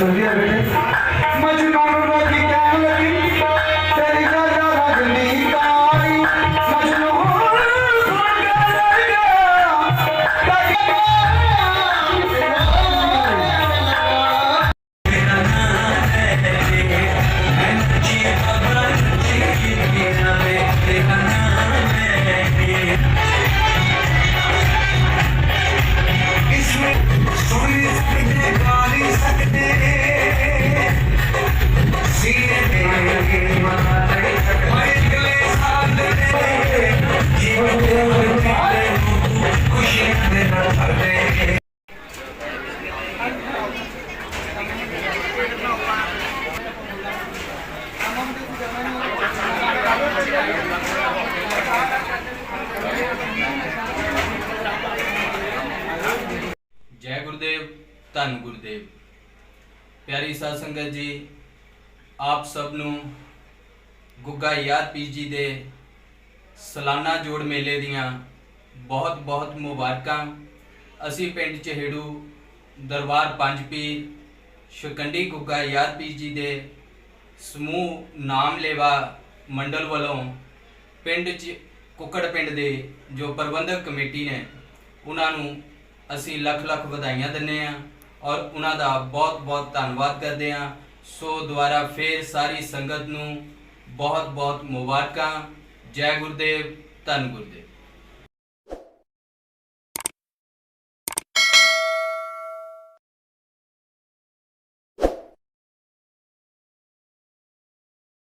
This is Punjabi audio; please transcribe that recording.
ਸੁਣੀਏ ਬੇਟੇ? ਮਜਨੂ ਨੂੰ ਰੋਜੀ ਧੰਨ ਗੁਰਦੇਵ। ਪਿਆਰੀ ਸਾਧ ਸੰਗਤ ਜੀ, ਆਪ ਸਭ ਨੂੰ ਗੁੱਗਾ ਯਾਦ ਪੀਰ ਜੀ ਦੇ ਸਾਲਾਨਾ ਜੋੜ ਮੇਲੇ ਦੀਆਂ ਬਹੁਤ ਬਹੁਤ ਮੁਬਾਰਕਾਂ। ਅਸੀਂ ਪਿੰਡ ਚਹੇੜੂ ਦਰਬਾਰ ਪੰਜ ਪੀਰ ਸ਼ਿਕੰਡੀ ਗੁੱਗਾ ਯਾਦ ਪੀਰ ਜੀ ਦੇ ਸਮੂਹ ਨਾਮ ਲੇਵਾ ਮੰਡਲ ਵੱਲੋਂ ਪਿੰਡ ਚ ਕੁੱਕੜ ਪਿੰਡ ਦੇ ਜੋ ਪ੍ਰਬੰਧਕ ਕਮੇਟੀ ਨੇ, ਉਹਨਾਂ ਨੂੰ ਅਸੀਂ ਲੱਖ ਲੱਖ ਵਧਾਈਆਂ ਦਿੰਦੇ ਹਾਂ। ਔਰ ਉਹਨਾਂ ਦਾ ਬਹੁਤ ਬਹੁਤ ਧੰਨਵਾਦ ਕਰਦੇ ਹਾਂ। ਸੋ ਦੁਬਾਰਾ ਫੇਰ ਸਾਰੀ ਸੰਗਤ ਨੂੰ ਬਹੁਤ ਬਹੁਤ ਮੁਬਾਰਕਾਂ। ਜੈ ਗੁਰਦੇਵ, ਧੰਨ ਗੁਰਦੇਵ।